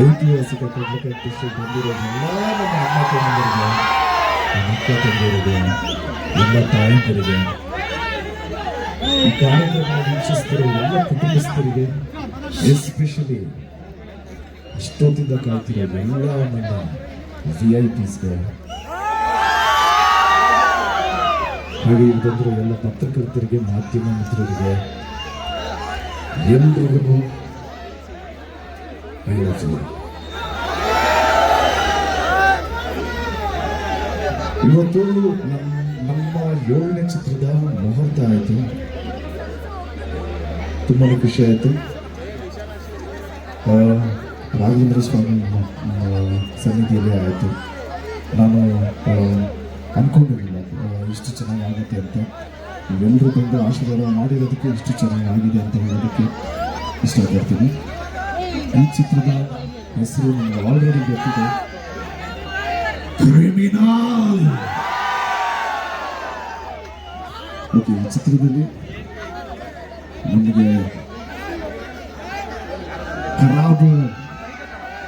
ಐತಿಹಾಸಿಕ ಪತ್ರಿಕೆ ದೃಷ್ಟಿ ಬಂದಿರೋ ಅಕ್ಕ ತಂದಿರೋದು ಎಲ್ಲ ತಾಯಂದಿರಿಗೆ, ಈ ಕಾರ್ಯಕ್ರಮ ವೀಕ್ಷಿಸ್ತಿರೋ ಎಲ್ಲ ಕುಟುಂಬಸ್ಥರಿಗೆ ಎಸ್ಪೆಷಲಿ ಇಷ್ಟೊತ್ತಿಂದ ಕಾಯ್ತಿರೋ ಎಲ್ಲ ನನ್ನ ವಿ ಐ ಪಿಸ್ಗೆ ಹಾಗೆ ಇಲ್ಲಿ ಎಲ್ಲ ಪತ್ರಕರ್ತರಿಗೆ, ಮಾಧ್ಯಮ ಮಿತ್ರರಿಗೆ ಎಲ್ರಿಗೂ ಇವತ್ತು ನಮ್ಮ ಏಳನೇ ಚಿತ್ರದ ಮುಹೂರ್ತ ಆಯಿತು. ತುಂಬಾ ಖುಷಿ ಆಯಿತು. ರಾಘವೇಂದ್ರ ಸ್ವಾಮಿ ಸನ್ನಿಧಿಯಲ್ಲೇ ಆಯಿತು. ನಾನು ಅಂದ್ಕೊಂಡಿರಲಿಲ್ಲ ಇಷ್ಟು ಚೆನ್ನಾಗಿ ಆಗುತ್ತೆ ಅಂತ. ನೀವೆಲ್ಲರೂ ಬಂದು ಆಶೀರ್ವಾದ ಮಾಡಿರೋದಕ್ಕೆ ಇಷ್ಟು ಚೆನ್ನಾಗಿ ಆಗಿದೆ ಅಂತ ಹೇಳೋದಕ್ಕೆ ಇಷ್ಟಪಡ್ತೀನಿ. ಈ ಚಿತ್ರದ ಹೆಸರು ನಮಗೆ ಆಲ್ರೆಡಿ ಗೊತ್ತಿದೆ. ಕ್ರಿಮಿನಲ್ ಓಕೆ ಈ ಚಿತ್ರದಲ್ಲಿ ನಮಗೆ ಖರಾಬು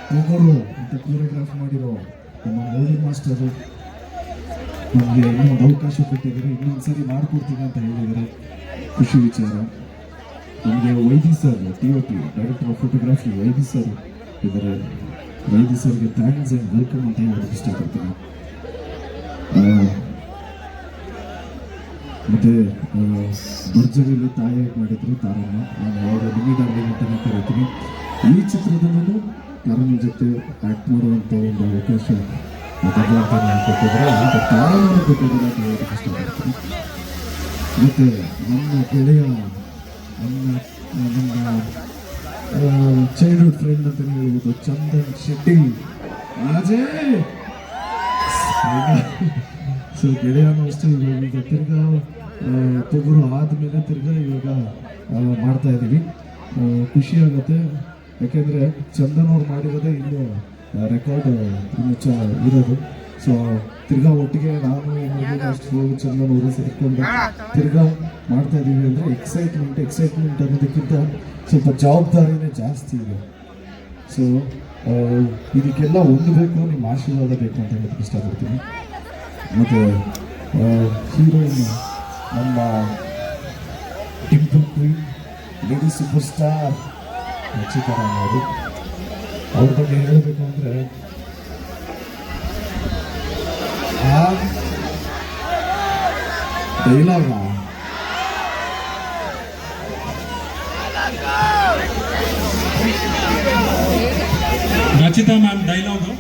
ತೊಗೊರು ಅಂತ ಕೋರಿಯೋಗ್ರಾಫ್ ಮಾಡಿರೋ ನಮ್ಮ ಮೂವಿ ಮಾಸ್ಟರು ನಮಗೆ ಇನ್ನೊಂದು ಅವಕಾಶ ಕೊಟ್ಟಿದ್ದಾರೆ ಇನ್ನೊಂದ್ಸರಿ ಮಾಡಿಕೊಡ್ತೀನಿ ಅಂತ ಹೇಳಿದ್ದಾರೆ. ಖುಷಿ ವಿಚಾರ. ನಮಗೆ Vaidi sir D O P director of photography Vaidi sir ಇದ್ದಾರೆ. ವೈದಿ ಸರ್ಗೆ ಥ್ಯಾಂಕ್ಸ್ ಆ್ಯಂಡ್ ವೆಲ್ಕಮ್ ಅಂತ ಹೇಳೋದಕ್ಕೆ ಇಷ್ಟಪಡ್ತೀನಿ. ಮತ್ತು ಭರ್ಜರಿಯಲ್ಲಿ ತಾಯಿಯಾಗಿ ಮಾಡಿದ್ರು? ತಾರಮ್ಮ, ನಾನು ಅವರ ನಿಮಿ ಅಂತಲೇ ಕರಿತೀನಿ. ಈ ಚಿತ್ರದಲ್ಲೂ ತಾರಮ್ಮ ಜೊತೆ ಆ್ಯಕ್ಟ್ ಮಾಡುವಂಥ ಒಂದು ಅವಕಾಶ ನನಗೆ ಕೊಟ್ಟಿದ್ರೆ ಕಷ್ಟ ಮತ್ತೆ ನಮ್ಮ ಗೆಳೆಯ ನಮ್ಮ ನಮ್ಮ ಚೈಲ್ಡ್ಹುಡ್ ಫ್ರೆಂಡ್ ಅಂತ ಹೇಳ್ಬೋದು ಚಂದನ್ ಶೆಟ್ಟಿ ರಾಜೇ ಸೊ ಗೆಳೆಯನು ಅಷ್ಟೇ ತಿರ್ಗಾ ತೊಗರು ಆದಮೇಲೆ ತಿರ್ಗಾ ಇವಾಗ ಮಾಡ್ತಾ ಇದ್ದೀವಿ ಖುಷಿಯಾಗುತ್ತೆ ಯಾಕೆಂದರೆ ಚಂದನ್ ಅವ್ರು ಮಾಡಿರೋದೇ ಇನ್ನು ರೆಕಾರ್ಡ್ ಇನ್ನು ಚ ಇರೋದು. ಸೊ ತಿರ್ಗಾ ಒಟ್ಟಿಗೆ ನಾನು ಚಂದನ್ ಅವರು ಸೇರಿಕೊಂಡು ತಿರ್ಗಾ ಮಾಡ್ತಾ ಇದ್ದೀವಿ ಅಂದರೆ ಎಕ್ಸೈಟ್ಮೆಂಟ್ ಎಕ್ಸೈಟ್ಮೆಂಟ್ ಅನ್ನೋದಕ್ಕಿಂತ ಸ್ವಲ್ಪ ಜವಾಬ್ದಾರಿನೇ ಜಾಸ್ತಿ ಇದೆ. ಸೊ ಇದಕ್ಕೆಲ್ಲ ಹೊಂದಬೇಕು ನಿಮ್ಮ ಆಶೀರ್ವಾದ ಬೇಕು ಅಂತ ಹೇಳೋದಕ್ಕೆ ಇಷ್ಟಪಡ್ತೀನಿ. ಮತ್ತು ಹೀರೋಯಿನ್ ನಮ್ಮ dimple queen lady super star ಚಿತ್ರ ಅವರು. ಅವ್ರ ಬಗ್ಗೆ ಹೇಳಬೇಕು ಅಂದರೆ ಆ ಡೈಲಾಗ ರಚಿತಾ ಮ್ಯಾಮ್ ಡೈಲಾಗು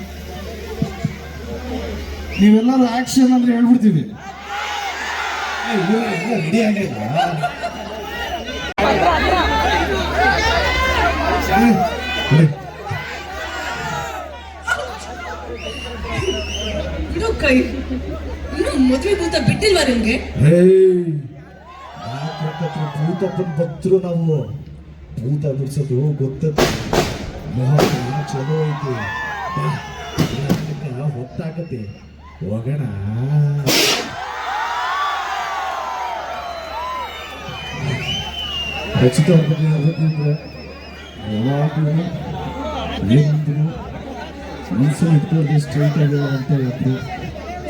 ನೀವೆಲ್ಲರೂ ಆಕ್ಷನ್ ಅಂದ್ರೆ ಹೇಳ್ಬಿಡ್ತೀವಿ ರೆಡಿ ಆಗಿಲ್ಲ. ಇದು ಕೈ, ಇನ್ನು ಮದುವೆ ಭೂತ ಬಿಟ್ಟಿಲ್ವಾ ನಿಮ್ಗೆ? ಭೂತಪ್ಪನ ಭಕ್ತರು ನಾವು. ಭೂತ ಬಿಡ್ಸೋದು ಗೊತ್ತದ ಮೊಹ ಚಲೋ ಐತಿ. ಹೊತ್ತಾಗತ್ತೆ. ಹೋಗೋಣ. ರಚಿತ ಅವ್ರ ಬಗ್ಗೆ ಮನಸ್ಸನ್ನು ಇಟ್ಕೊಂಡು ಸ್ಟ್ರೈಟ್ ಆಗಿರುವಂಥ ಒಬ್ಬರು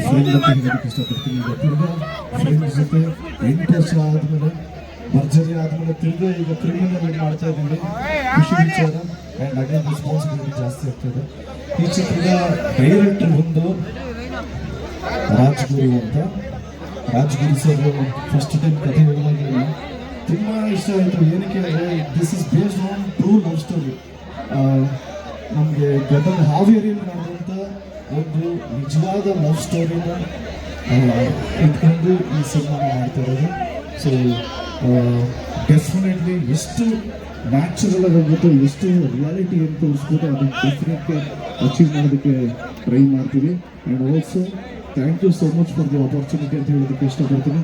ಫ್ರೆಂಡ್ ಅಂತ ಹೇಳೋದಕ್ಕೆ ಇಷ್ಟಪಡ್ತೀನಿ. ಈಗ ತಿರ್ಗಾ ಫ್ರೆಂಡ್ ಜೊತೆ ಎಂಟು ವರ್ಷ ಆದಮೇಲೆ, ಭರ್ಜರಿ ಆದಮೇಲೆ ತಿರ್ಗಾ ಈಗ ಕ್ರಿಮಿನಲ್ ಮಾಡ್ತಾ ಇದ್ದೀನಿ ಖುಷಿ ವಿಚಾರ ಆ್ಯಂಡ್ ಅಗೇನ್ ರೆಸ್ಪಾನ್ಸಿಬಿಲಿಟಿ ಜಾಸ್ತಿ ಆಗ್ತದೆ. ಈ ಚಿತ್ರದ ಡೈರೆಕ್ಟರ್ ಒಂದು ರಾಜ್ಗುರು ಅಂತ. ರಾಜ್ಗುರು ಸರ್ ಫಸ್ಟ್ ಟೈಮ್ ಕಥೆ ಹೇಳುವಾಗಿಲ್ಲ ತುಂಬ ಇಷ್ಟ ಆಯಿತು. ಏನಕ್ಕೆ ಅಂದರೆ this is based on true love story ನಮಗೆ ಗದಗ ಹಾವೇರಿಯಲ್ಲಿ ನಡೆದಂಥ ಒಂದು ನಿಜವಾದ ಲವ್ ಸ್ಟೋರಿನ ಇಟ್ಕೊಂಡು ಈ ಸಿನಿಮಾ ಮಾಡ್ತಾ ಇರೋದು. ಸೊ ಡೆಫಿನೆಟ್ಲಿ ಎಷ್ಟು ನ್ಯಾಚುರಲ್ ಆಗಿರ್ಬೋದು ಎಷ್ಟು ರಿಯಾಲಿಟಿ ಏನು ತೋರಿಸ್ಬೋದು ಅದನ್ನು ಡೆಫಿನೆಟ್ಲಿ ಅಚೀವ್ ಮಾಡೋದಕ್ಕೆ ಟ್ರೈ ಮಾಡ್ತೀವಿ. And also thank you so much for the opportunity ಅಂತ ಹೇಳೋದಕ್ಕೆ ಇಷ್ಟಪಡ್ತೀನಿ.